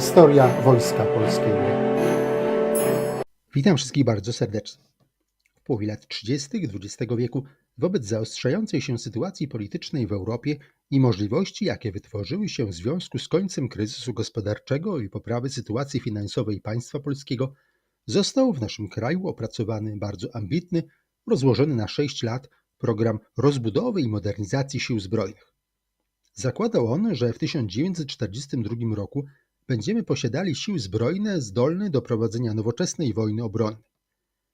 Historia Wojska Polskiego. Witam wszystkich bardzo serdecznie. W połowie lat 30. XX wieku, wobec zaostrzającej się sytuacji politycznej w Europie i możliwości, jakie wytworzyły się w związku z końcem kryzysu gospodarczego i poprawy sytuacji finansowej państwa polskiego, został w naszym kraju opracowany bardzo ambitny, rozłożony na 6 lat program rozbudowy i modernizacji sił zbrojnych. Zakładał on, że w 1942 roku będziemy posiadali siły zbrojne zdolne do prowadzenia nowoczesnej wojny obronnej.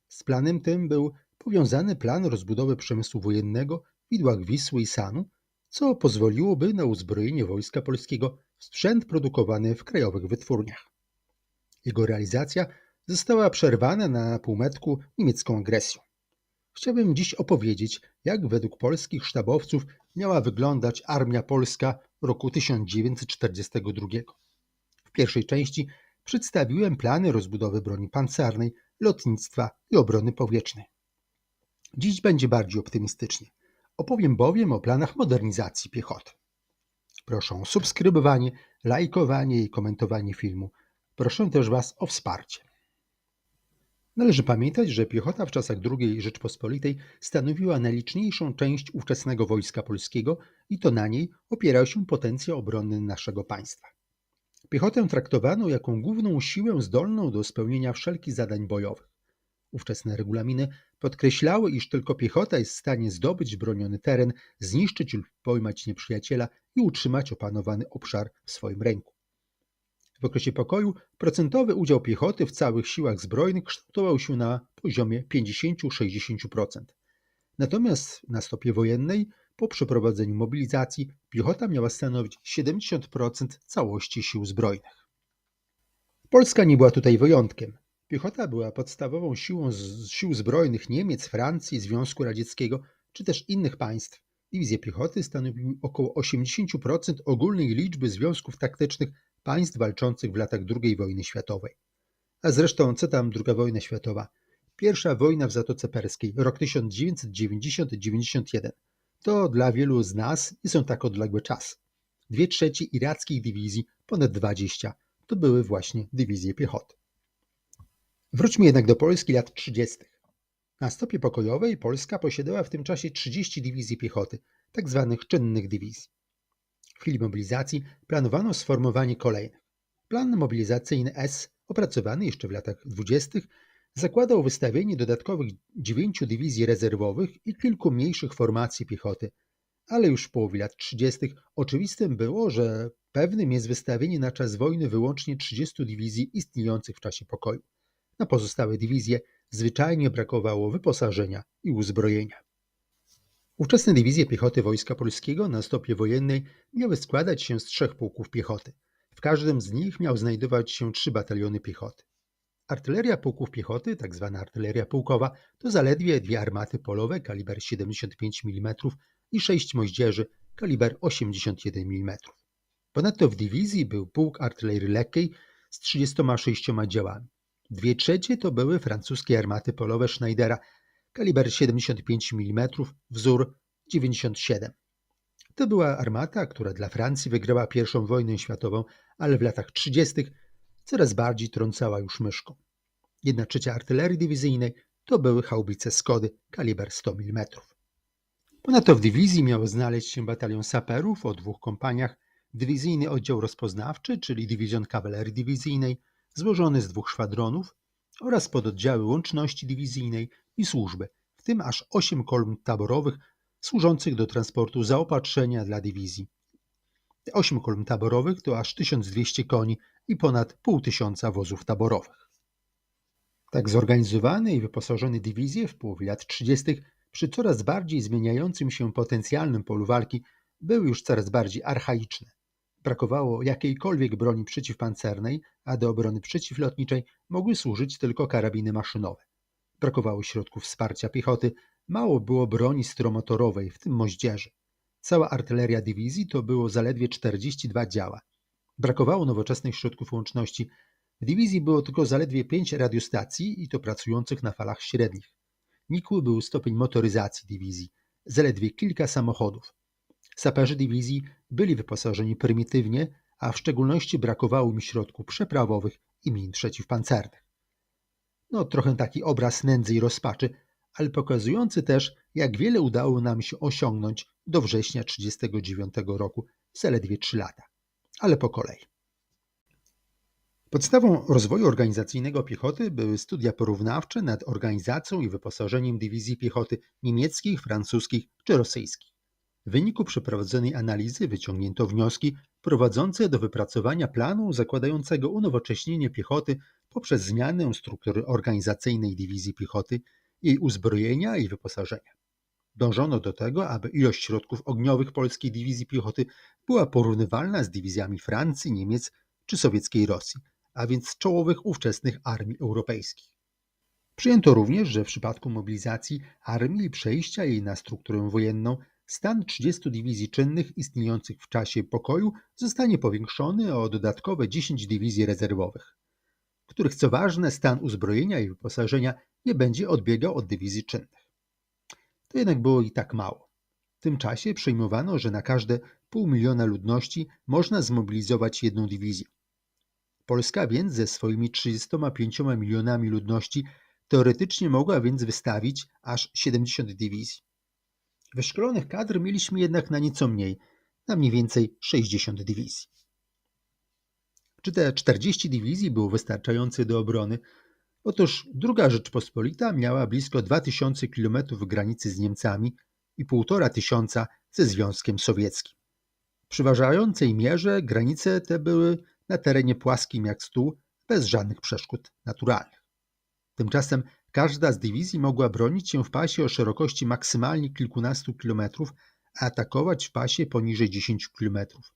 Z planem tym był powiązany plan rozbudowy przemysłu wojennego w widłach Wisły i Sanu, co pozwoliłoby na uzbrojenie wojska polskiego w sprzęt produkowany w krajowych wytwórniach. Jego realizacja została przerwana na półmetku niemiecką agresją. Chciałbym dziś opowiedzieć, jak według polskich sztabowców miała wyglądać armia polska roku 1942. Pierwszej części przedstawiłem plany rozbudowy broni pancernej, lotnictwa i obrony powietrznej. Dziś będzie bardziej optymistycznie. Opowiem bowiem o planach modernizacji piechoty. Proszę o subskrybowanie, lajkowanie i komentowanie filmu. Proszę też Was o wsparcie. Należy pamiętać, że piechota w czasach II Rzeczpospolitej stanowiła najliczniejszą część ówczesnego wojska polskiego i to na niej opierał się potencjał obronny naszego państwa. Piechotę traktowano jako główną siłę zdolną do spełnienia wszelkich zadań bojowych. Ówczesne regulaminy podkreślały, iż tylko piechota jest w stanie zdobyć broniony teren, zniszczyć lub pojmać nieprzyjaciela i utrzymać opanowany obszar w swoim ręku. W okresie pokoju procentowy udział piechoty w całych siłach zbrojnych kształtował się na poziomie 50-60%. Natomiast na stopie wojennej, po przeprowadzeniu mobilizacji, piechota miała stanowić 70% całości sił zbrojnych. Polska nie była tutaj wyjątkiem. Piechota była podstawową siłą z sił zbrojnych Niemiec, Francji, Związku Radzieckiego czy też innych państw. Dywizje piechoty stanowiły około 80% ogólnej liczby związków taktycznych państw walczących w latach II wojny światowej. A zresztą co tam II wojna światowa? Pierwsza wojna w Zatoce Perskiej, rok 1990-91. To dla wielu z nas nie są tak odległe czas. Dwie trzecie irackich dywizji, ponad 20, to były właśnie dywizje piechoty. Wróćmy jednak do Polski lat 30. Na stopie pokojowej Polska posiadała w tym czasie 30 dywizji piechoty, tak zwanych czynnych dywizji. W chwili mobilizacji planowano sformowanie kolejnych. Plan mobilizacyjny S, opracowany jeszcze w latach 20., zakładał wystawienie dodatkowych dziewięciu dywizji rezerwowych i kilku mniejszych formacji piechoty, ale już w połowie lat 30. oczywistym było, że pewnym jest wystawienie na czas wojny wyłącznie 30 dywizji istniejących w czasie pokoju. Na pozostałe dywizje zwyczajnie brakowało wyposażenia i uzbrojenia. Ówczesne dywizje piechoty Wojska Polskiego na stopie wojennej miały składać się z trzech pułków piechoty. W każdym z nich miał znajdować się trzy bataliony piechoty. Artyleria pułków piechoty, tzw. artyleria pułkowa, to zaledwie dwie armaty polowe kaliber 75 mm i sześć moździerzy kaliber 81 mm. Ponadto w dywizji był pułk artylerii lekkiej z 36 działami. Dwie trzecie to były francuskie armaty polowe Schneidera kaliber 75 mm, wzór 97. To była armata, która dla Francji wygrała I wojnę światową, ale w latach 30. coraz bardziej trącała już myszką. Jedna trzecia artylerii dywizyjnej to były haubice Skody kaliber 100 mm. Ponadto w dywizji miał znaleźć się batalion saperów o dwóch kompaniach, dywizyjny oddział rozpoznawczy, czyli dywizjon kawalerii dywizyjnej, złożony z dwóch szwadronów oraz pododdziały łączności dywizyjnej i służby, w tym aż osiem kolumn taborowych służących do transportu zaopatrzenia dla dywizji. Te osiem kolumn taborowych to aż 1200 koni i ponad pół tysiąca wozów taborowych. Tak zorganizowane i wyposażone dywizje w połowie lat 30. przy coraz bardziej zmieniającym się potencjalnym polu walki były już coraz bardziej archaiczne. Brakowało jakiejkolwiek broni przeciwpancernej, a do obrony przeciwlotniczej mogły służyć tylko karabiny maszynowe. Brakowało środków wsparcia piechoty, mało było broni stromotorowej, w tym moździerzy. Cała artyleria dywizji to było zaledwie 42 działa. Brakowało nowoczesnych środków łączności. W dywizji było tylko zaledwie 5 radiostacji i to pracujących na falach średnich. Nikły był stopień motoryzacji dywizji, zaledwie kilka samochodów. Saperzy dywizji byli wyposażeni prymitywnie, a w szczególności brakowało mi środków przeprawowych i min przeciwpancernych. No, trochę taki obraz nędzy i rozpaczy, ale pokazujący też, jak wiele udało nam się osiągnąć do września 1939 roku, zaledwie 3 lata. Ale po kolei. Podstawą rozwoju organizacyjnego piechoty były studia porównawcze nad organizacją i wyposażeniem dywizji piechoty niemieckich, francuskich czy rosyjskich. W wyniku przeprowadzonej analizy wyciągnięto wnioski prowadzące do wypracowania planu zakładającego unowocześnienie piechoty poprzez zmianę struktury organizacyjnej dywizji piechoty, jej uzbrojenia i wyposażenia. Dążono do tego, aby ilość środków ogniowych polskiej dywizji piechoty była porównywalna z dywizjami Francji, Niemiec czy sowieckiej Rosji, a więc czołowych ówczesnych armii europejskich. Przyjęto również, że w przypadku mobilizacji armii i przejścia jej na strukturę wojenną stan 30 dywizji czynnych istniejących w czasie pokoju zostanie powiększony o dodatkowe 10 dywizji rezerwowych, których co ważne stan uzbrojenia i wyposażenia nie będzie odbiegał od dywizji czynnych. To jednak było i tak mało. W tym czasie przyjmowano, że na każde pół miliona ludności można zmobilizować jedną dywizję. Polska więc ze swoimi 35 milionami ludności teoretycznie mogła więc wystawić aż 70 dywizji. Wyszkolonych kadr mieliśmy jednak na nieco mniej, na mniej więcej 60 dywizji. Czy te 40 dywizji było wystarczające do obrony? Otóż II Rzeczpospolita miała blisko 2000 km granicy z Niemcami i 1,5 tysiąca ze Związkiem Sowieckim. W przeważającej mierze granice te były na terenie płaskim jak stół, bez żadnych przeszkód naturalnych. Tymczasem każda z dywizji mogła bronić się w pasie o szerokości maksymalnie kilkunastu kilometrów, a atakować w pasie poniżej 10 kilometrów.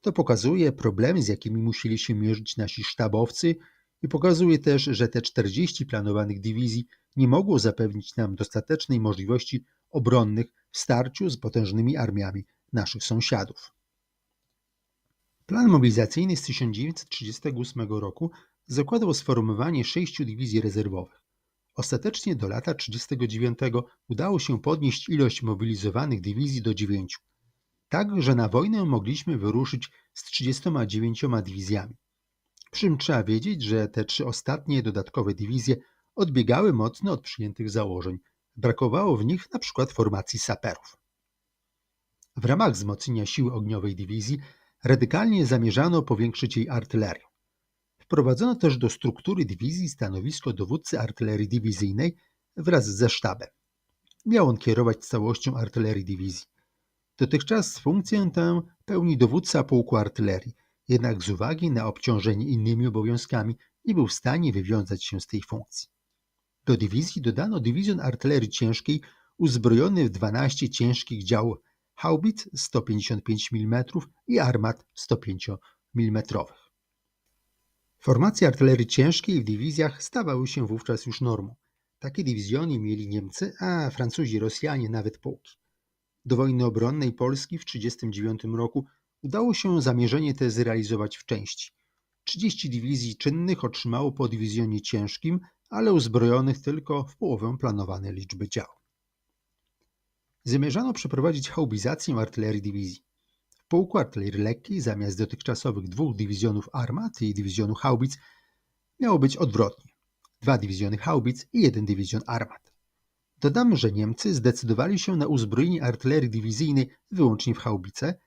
To pokazuje problemy, z jakimi musieli się mierzyć nasi sztabowcy i pokazuje też, że te 40 planowanych dywizji nie mogło zapewnić nam dostatecznej możliwości obronnych w starciu z potężnymi armiami naszych sąsiadów. Plan mobilizacyjny z 1938 roku zakładał sformowanie sześciu dywizji rezerwowych. Ostatecznie do lata 1939 udało się podnieść ilość mobilizowanych dywizji do dziewięciu. Tak, że na wojnę mogliśmy wyruszyć z 39 dywizjami. Przy czym trzeba wiedzieć, że te trzy ostatnie dodatkowe dywizje odbiegały mocno od przyjętych założeń. Brakowało w nich na przykład formacji saperów. W ramach wzmocnienia siły ogniowej dywizji radykalnie zamierzano powiększyć jej artylerię. Wprowadzono też do struktury dywizji stanowisko dowódcy artylerii dywizyjnej wraz ze sztabem. Miał on kierować całością artylerii dywizji. Dotychczas funkcję tę pełni dowódca pułku artylerii, jednak z uwagi na obciążenie innymi obowiązkami nie był w stanie wywiązać się z tej funkcji. Do dywizji dodano dywizjon artylerii ciężkiej uzbrojony w 12 ciężkich dział haubic 155 mm i armat 105 mm. Formacje artylerii ciężkiej w dywizjach stawały się wówczas już normą. Takie dywizjony mieli Niemcy, a Francuzi Rosjanie nawet pułki. Do wojny obronnej Polski w 1939 roku udało się zamierzenie te zrealizować w części. 30 dywizji czynnych otrzymało po dywizjonie ciężkim, ale uzbrojonych tylko w połowę planowanej liczby dział. Zamierzano przeprowadzić haubizację artylerii dywizji. W pułku artylerii lekkiej zamiast dotychczasowych dwóch dywizjonów armat i dywizjonu haubic miało być odwrotnie. Dwa dywizjony haubic i jeden dywizjon armat. Dodam, że Niemcy zdecydowali się na uzbrojenie artylerii dywizyjnej wyłącznie w haubice,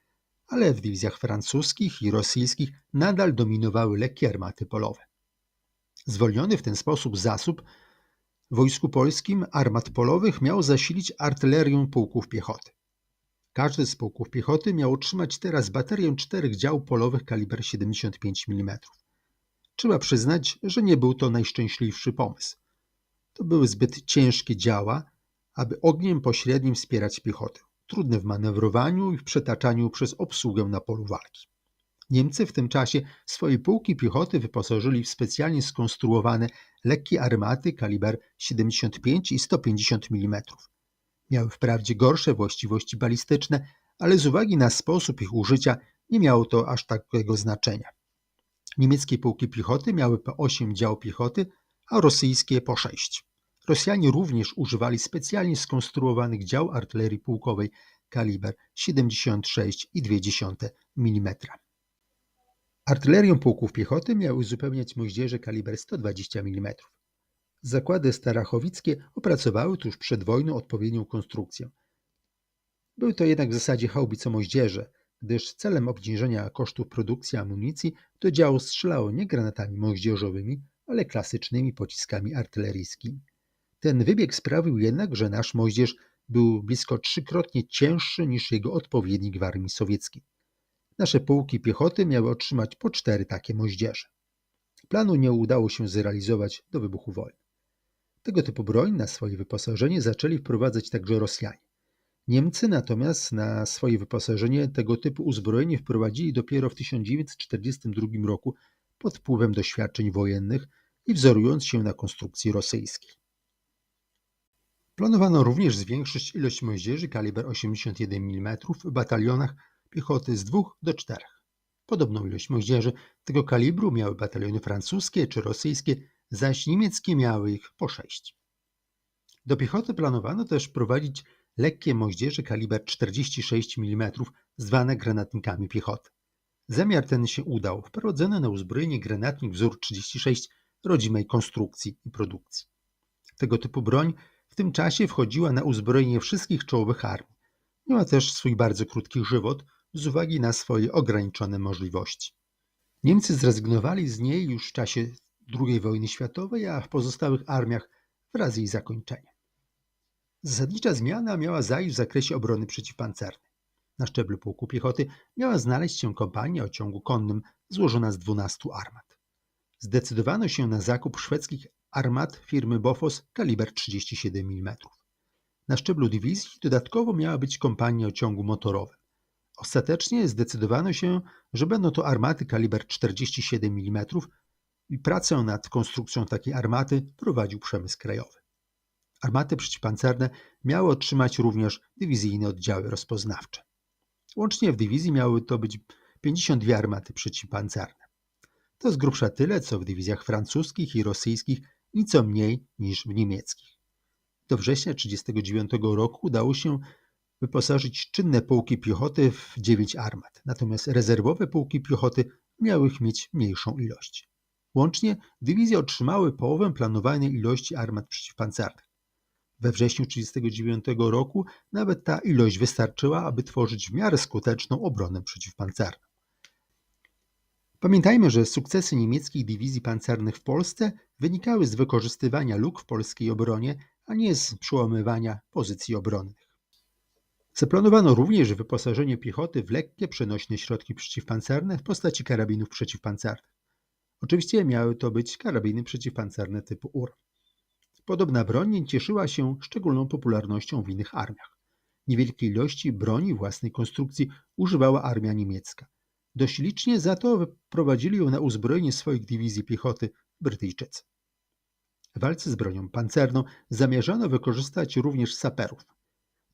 ale w dywizjach francuskich i rosyjskich nadal dominowały lekkie armaty polowe. Zwolniony w ten sposób zasób w wojsku polskim armat polowych miał zasilić artylerią pułków piechoty. Każdy z pułków piechoty miał otrzymać teraz baterię czterech dział polowych kaliber 75 mm. Trzeba przyznać, że nie był to najszczęśliwszy pomysł. To były zbyt ciężkie działa, aby ogniem pośrednim wspierać piechotę, trudne w manewrowaniu i w przetaczaniu przez obsługę na polu walki. Niemcy w tym czasie swoje pułki piechoty wyposażyli w specjalnie skonstruowane lekkie armaty kaliber 75 i 150 mm. Miały wprawdzie gorsze właściwości balistyczne, ale z uwagi na sposób ich użycia nie miało to aż takiego znaczenia. Niemieckie pułki piechoty miały po 8 dział piechoty, a rosyjskie po 6. Rosjanie również używali specjalnie skonstruowanych dział artylerii pułkowej kaliber 76,2 mm. Artylerię pułków piechoty miały uzupełniać moździerze kaliber 120 mm. Zakłady starachowickie opracowały tuż przed wojną odpowiednią konstrukcję. Były to jednak w zasadzie haubico-moździerze, gdyż celem obniżenia kosztów produkcji amunicji do działu strzelało nie granatami moździerzowymi, ale klasycznymi pociskami artyleryjskimi. Ten wybieg sprawił jednak, że nasz moździerz był blisko trzykrotnie cięższy niż jego odpowiednik w armii sowieckiej. Nasze pułki piechoty miały otrzymać po cztery takie moździerze. Planu nie udało się zrealizować do wybuchu wojny. Tego typu broń na swoje wyposażenie zaczęli wprowadzać także Rosjanie. Niemcy natomiast na swoje wyposażenie tego typu uzbrojenie wprowadzili dopiero w 1942 roku pod wpływem doświadczeń wojennych i wzorując się na konstrukcji rosyjskiej. Planowano również zwiększyć ilość moździerzy kaliber 81 mm w batalionach piechoty z dwóch do czterech. Podobną ilość moździerzy tego kalibru miały bataliony francuskie czy rosyjskie, zaś niemieckie miały ich po sześć. Do piechoty planowano też wprowadzić lekkie moździerze kaliber 46 mm zwane granatnikami piechoty. Zamiar ten się udał. Wprowadzono na uzbrojenie granatnik wzór 36 rodzimej konstrukcji i produkcji. Tego typu broń w tym czasie wchodziła na uzbrojenie wszystkich czołowych armii. Miała też swój bardzo krótki żywot z uwagi na swoje ograniczone możliwości. Niemcy zrezygnowali z niej już w czasie II wojny światowej, a w pozostałych armiach wraz z jej zakończeniem. Zasadnicza zmiana miała zajść w zakresie obrony przeciwpancernej. Na szczeblu pułku piechoty miała znaleźć się kompania o ciągu konnym złożona z 12 armat. Zdecydowano się na zakup szwedzkich armat firmy Bofors kaliber 37 mm. Na szczeblu dywizji dodatkowo miała być kompania o ciągu motorowym. Ostatecznie zdecydowano się, że będą to armaty kaliber 47 mm i pracę nad konstrukcją takiej armaty prowadził przemysł krajowy. Armaty przeciwpancerne miały otrzymać również dywizyjne oddziały rozpoznawcze. Łącznie w dywizji miały to być 52 armaty przeciwpancerne. To z grubsza tyle, co w dywizjach francuskich i rosyjskich, nieco mniej niż w niemieckich. Do września 1939 roku udało się wyposażyć czynne pułki piechoty w 9 armat, natomiast rezerwowe pułki piechoty miały ich mieć mniejszą ilość. Łącznie dywizje otrzymały połowę planowanej ilości armat przeciwpancernych. We wrześniu 1939 roku nawet ta ilość wystarczyła, aby tworzyć w miarę skuteczną obronę przeciwpancerną. Pamiętajmy, że sukcesy niemieckich dywizji pancernych w Polsce wynikały z wykorzystywania luk w polskiej obronie, a nie z przełamywania pozycji obronnych. Zaplanowano również wyposażenie piechoty w lekkie, przenośne środki przeciwpancerne w postaci karabinów przeciwpancernych. Oczywiście miały to być karabiny przeciwpancerne typu UR. Podobna broń cieszyła się szczególną popularnością w innych armiach. Niewielkiej ilości broni własnej konstrukcji używała armia niemiecka. Dość licznie za to wyprowadzili ją na uzbrojenie swoich dywizji piechoty Brytyjczycy. W walce z bronią pancerną zamierzano wykorzystać również saperów.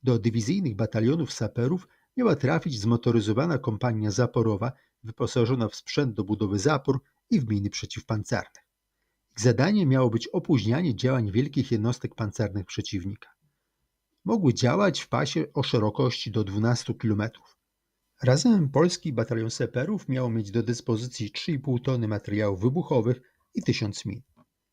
Do dywizyjnych batalionów saperów miała trafić zmotoryzowana kompania zaporowa wyposażona w sprzęt do budowy zapór i w miny przeciwpancerne. Ich zadaniem miało być opóźnianie działań wielkich jednostek pancernych przeciwnika. Mogły działać w pasie o szerokości do 12 km. Razem polski batalion saperów miał mieć do dyspozycji 3,5 tony materiałów wybuchowych i 1000 min.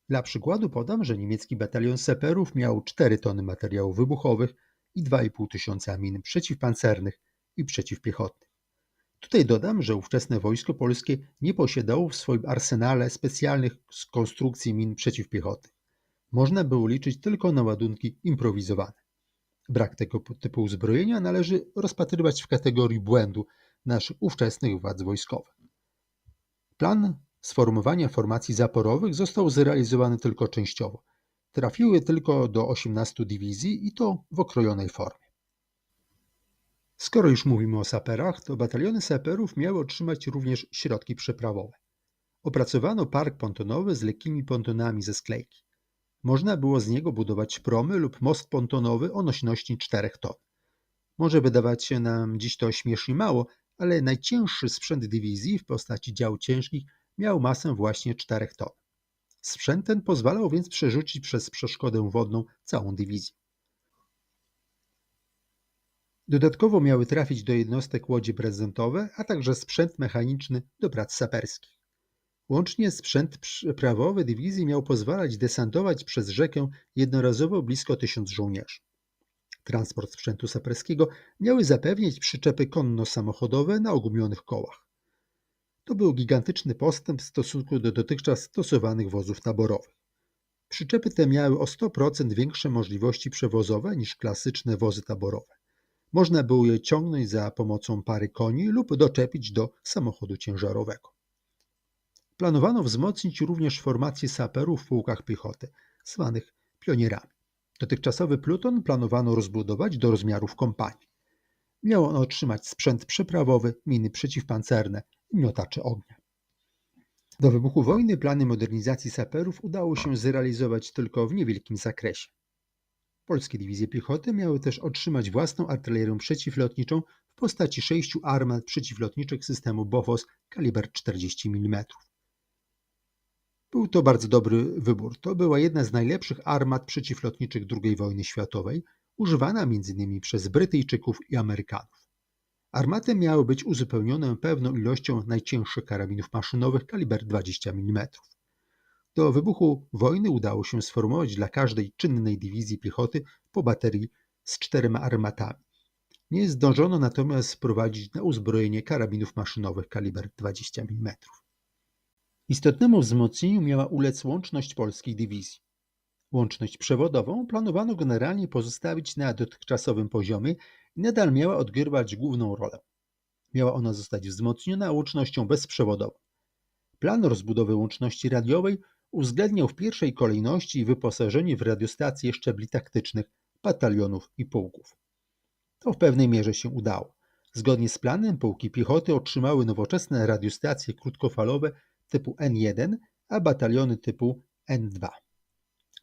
Dla przykładu podam, że niemiecki batalion saperów miał 4 tony materiałów wybuchowych i 2,5 tysiąca min przeciwpancernych i przeciwpiechotnych. Tutaj dodam, że ówczesne wojsko polskie nie posiadało w swoim arsenale specjalnych konstrukcji min przeciwpiechotnych. Można było liczyć tylko na ładunki improwizowane. Brak tego typu uzbrojenia należy rozpatrywać w kategorii błędu naszych ówczesnych władz wojskowych. Plan sformowania formacji zaporowych został zrealizowany tylko częściowo. Trafiły tylko do 18 dywizji i to w okrojonej formie. Skoro już mówimy o saperach, to bataliony saperów miały otrzymać również środki przeprawowe. Opracowano park pontonowy z lekkimi pontonami ze sklejki. Można było z niego budować promy lub most pontonowy o nośności 4 ton. Może wydawać się nam dziś to śmiesznie mało, ale najcięższy sprzęt dywizji w postaci dział ciężkich miał masę właśnie 4 ton. Sprzęt ten pozwalał więc przerzucić przez przeszkodę wodną całą dywizję. Dodatkowo miały trafić do jednostek łodzie prezentowe, a także sprzęt mechaniczny do prac saperskich. Łącznie sprzęt przeprawowy dywizji miał pozwalać desantować przez rzekę jednorazowo blisko tysiąc żołnierzy. Transport sprzętu saperskiego miały zapewnić przyczepy konno-samochodowe na ogumionych kołach. To był gigantyczny postęp w stosunku do dotychczas stosowanych wozów taborowych. Przyczepy te miały o 100% większe możliwości przewozowe niż klasyczne wozy taborowe. Można było je ciągnąć za pomocą pary koni lub doczepić do samochodu ciężarowego. Planowano wzmocnić również formacje saperów w pułkach piechoty, zwanych pionierami. Dotychczasowy pluton planowano rozbudować do rozmiarów kompanii. Miał on otrzymać sprzęt przeprawowy, miny przeciwpancerne i miotacze ognia. Do wybuchu wojny plany modernizacji saperów udało się zrealizować tylko w niewielkim zakresie. Polskie dywizje piechoty miały też otrzymać własną artylerię przeciwlotniczą w postaci sześciu armat przeciwlotniczych systemu Bofors kaliber 40 mm. Był to bardzo dobry wybór. To była jedna z najlepszych armat przeciwlotniczych II wojny światowej, używana m.in. przez Brytyjczyków i Amerykanów. Armaty miały być uzupełnione pewną ilością najcięższych karabinów maszynowych kaliber 20 mm. Do wybuchu wojny udało się sformułować dla każdej czynnej dywizji piechoty po baterii z czterema armatami. Nie zdążono natomiast wprowadzić na uzbrojenie karabinów maszynowych kaliber 20 mm. Istotnemu wzmocnieniu miała ulec łączność polskiej dywizji. Łączność przewodową planowano generalnie pozostawić na dotychczasowym poziomie i nadal miała odgrywać główną rolę. Miała ona zostać wzmocniona łącznością bezprzewodową. Plan rozbudowy łączności radiowej uwzględniał w pierwszej kolejności wyposażenie w radiostacje szczebli taktycznych batalionów i pułków. To w pewnej mierze się udało. Zgodnie z planem pułki piechoty otrzymały nowoczesne radiostacje krótkofalowe typu N1, a bataliony typu N2.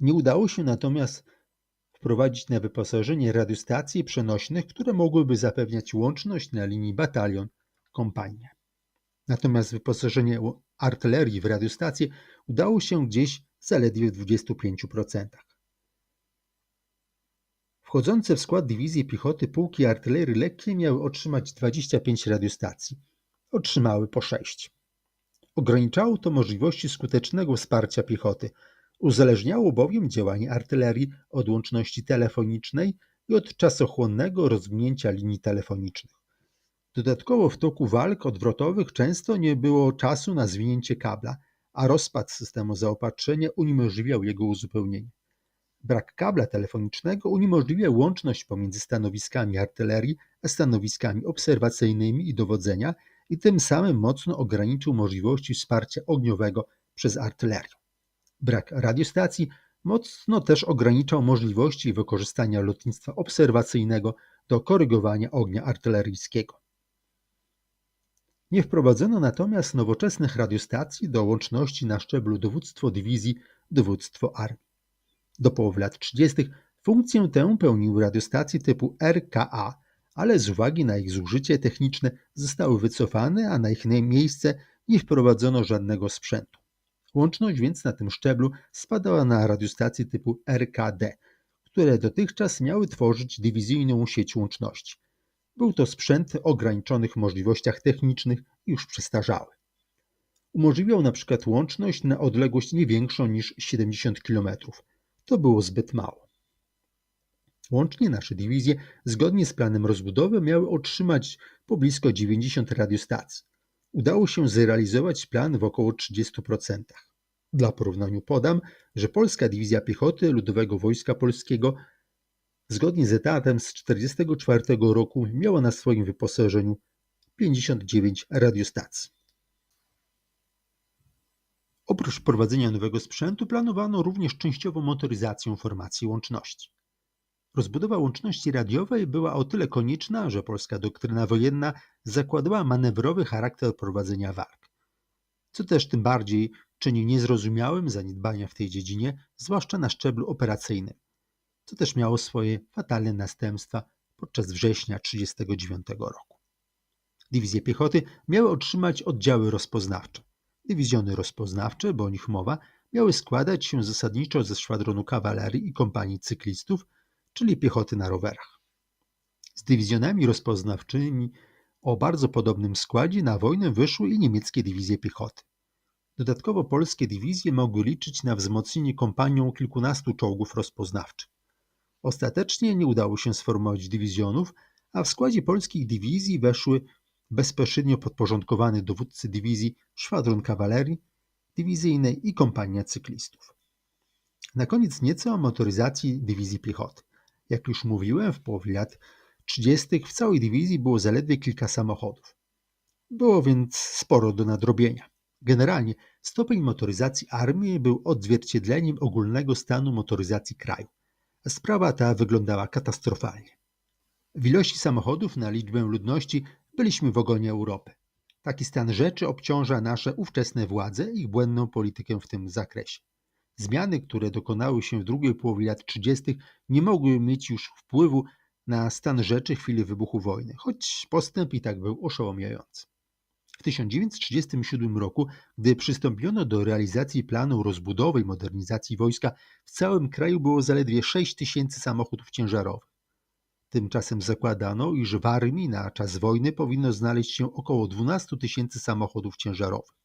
Nie udało się natomiast wprowadzić na wyposażenie radiostacji przenośnych, które mogłyby zapewniać łączność na linii batalion-kompania. Natomiast wyposażenie artylerii w radiostacje udało się gdzieś zaledwie w 25%. Wchodzące w skład dywizji piechoty pułki artylerii lekkiej miały otrzymać 25 radiostacji. Otrzymały po 6. Ograniczało to możliwości skutecznego wsparcia piechoty. Uzależniało bowiem działanie artylerii od łączności telefonicznej i od czasochłonnego rozwinięcia linii telefonicznych. Dodatkowo w toku walk odwrotowych często nie było czasu na zwinięcie kabla, a rozpad systemu zaopatrzenia uniemożliwiał jego uzupełnienie. Brak kabla telefonicznego uniemożliwiał łączność pomiędzy stanowiskami artylerii a stanowiskami obserwacyjnymi i dowodzenia i tym samym mocno ograniczył możliwości wsparcia ogniowego przez artylerię. Brak radiostacji mocno też ograniczał możliwości wykorzystania lotnictwa obserwacyjnego do korygowania ognia artyleryjskiego. Nie wprowadzono natomiast nowoczesnych radiostacji do łączności na szczeblu dowództwo dywizji, dowództwo armii. Do połowy lat 30. funkcję tę pełniły radiostacje typu RKA, ale z uwagi na ich zużycie techniczne zostały wycofane, a na ich miejsce nie wprowadzono żadnego sprzętu. Łączność więc na tym szczeblu spadała na radiostacje typu RKD, które dotychczas miały tworzyć dywizyjną sieć łączności. Był to sprzęt o ograniczonych możliwościach technicznych i już przestarzały. Umożliwiał na przykład łączność na odległość nie większą niż 70 km. To było zbyt mało. Łącznie nasze dywizje, zgodnie z planem rozbudowy, miały otrzymać po blisko 90 radiostacji. Udało się zrealizować plan w około 30%. Dla porównania podam, że Polska Dywizja Piechoty Ludowego Wojska Polskiego zgodnie z etatem z 1944 roku miała na swoim wyposażeniu 59 radiostacji. Oprócz wprowadzenia nowego sprzętu planowano również częściową motoryzację formacji łączności. Rozbudowa łączności radiowej była o tyle konieczna, że polska doktryna wojenna zakładała manewrowy charakter prowadzenia walk. Co też tym bardziej czyni niezrozumiałym zaniedbania w tej dziedzinie, zwłaszcza na szczeblu operacyjnym, co też miało swoje fatalne następstwa podczas września 1939 roku. Dywizje piechoty miały otrzymać oddziały rozpoznawcze. Dywizjony rozpoznawcze, bo o nich mowa, miały składać się zasadniczo ze szwadronu kawalerii i kompanii cyklistów, czyli piechoty na rowerach. Z dywizjonami rozpoznawczymi o bardzo podobnym składzie na wojnę wyszły i niemieckie dywizje piechoty. Dodatkowo polskie dywizje mogły liczyć na wzmocnienie kompanią kilkunastu czołgów rozpoznawczych. Ostatecznie nie udało się sformować dywizjonów, a w składzie polskich dywizji weszły bezpośrednio podporządkowany dowódcy dywizji szwadron kawalerii dywizyjnej i kompania cyklistów. Na koniec nieco o motoryzacji dywizji piechoty. Jak już mówiłem, w połowie lat 30. w całej dywizji było zaledwie kilka samochodów. Było więc sporo do nadrobienia. Generalnie stopień motoryzacji armii był odzwierciedleniem ogólnego stanu motoryzacji kraju. Sprawa ta wyglądała katastrofalnie. W ilości samochodów na liczbę ludności byliśmy w ogonie Europy. Taki stan rzeczy obciąża nasze ówczesne władze i błędną politykę w tym zakresie. Zmiany, które dokonały się w drugiej połowie lat 30., nie mogły mieć już wpływu na stan rzeczy w chwili wybuchu wojny, choć postęp i tak był oszałamiający. W 1937 roku, gdy przystąpiono do realizacji planu rozbudowy i modernizacji wojska, w całym kraju było zaledwie 6 tysięcy samochodów ciężarowych. Tymczasem zakładano, iż w armii na czas wojny powinno znaleźć się około 12 tysięcy samochodów ciężarowych.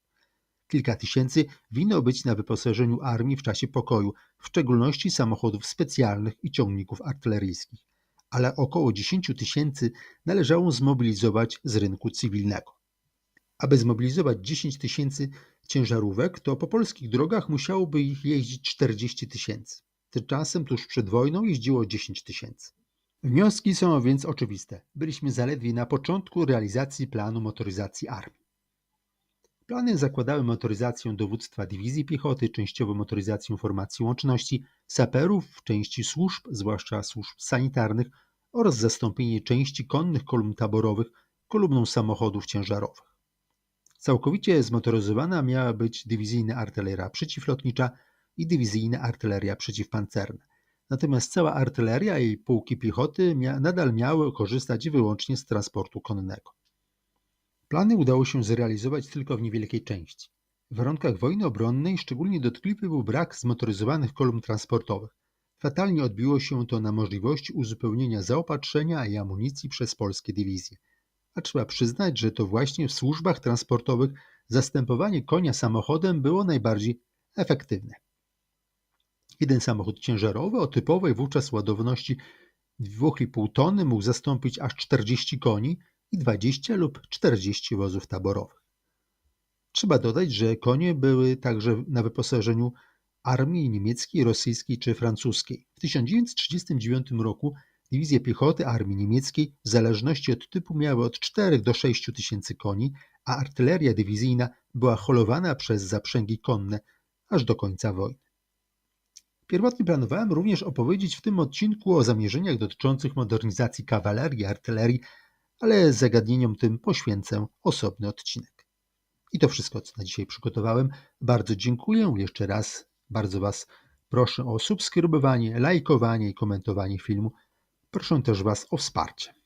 Kilka tysięcy winno być na wyposażeniu armii w czasie pokoju, w szczególności samochodów specjalnych i ciągników artyleryjskich, ale około 10 tysięcy należało zmobilizować z rynku cywilnego. Aby zmobilizować 10 tysięcy ciężarówek, to po polskich drogach musiałoby ich jeździć 40 tysięcy. Tymczasem tuż przed wojną jeździło 10 tysięcy. Wnioski są więc oczywiste. Byliśmy zaledwie na początku realizacji planu motoryzacji armii. Plany zakładały motoryzację dowództwa dywizji piechoty, częściowo motoryzację formacji łączności, saperów, części służb, zwłaszcza służb sanitarnych oraz zastąpienie części konnych kolumn taborowych kolumną samochodów ciężarowych. Całkowicie zmotoryzowana miała być dywizyjna artyleria przeciwlotnicza i dywizyjna artyleria przeciwpancerna. Natomiast cała artyleria i pułki piechoty nadal miały korzystać wyłącznie z transportu konnego. Plany udało się zrealizować tylko w niewielkiej części. W warunkach wojny obronnej szczególnie dotkliwy był brak zmotoryzowanych kolumn transportowych. Fatalnie odbiło się to na możliwości uzupełnienia zaopatrzenia i amunicji przez polskie dywizje. A trzeba przyznać, że to właśnie w służbach transportowych zastępowanie konia samochodem było najbardziej efektywne. Jeden samochód ciężarowy o typowej wówczas ładowności 2,5 tony mógł zastąpić aż 40 koni i 20 lub 40 wozów taborowych. Trzeba dodać, że konie były także na wyposażeniu armii niemieckiej, rosyjskiej czy francuskiej. W 1939 roku dywizje piechoty armii niemieckiej w zależności od typu miały od 4 do 6 tysięcy koni, a artyleria dywizyjna była holowana przez zaprzęgi konne aż do końca wojny. Pierwotnie planowałem również opowiedzieć w tym odcinku o zamierzeniach dotyczących modernizacji kawalerii, artylerii, ale zagadnieniom tym poświęcę osobny odcinek. I to wszystko, co na dzisiaj przygotowałem. Bardzo dziękuję. Jeszcze raz bardzo Was proszę o subskrybowanie, lajkowanie i komentowanie filmu. Proszę też Was o wsparcie.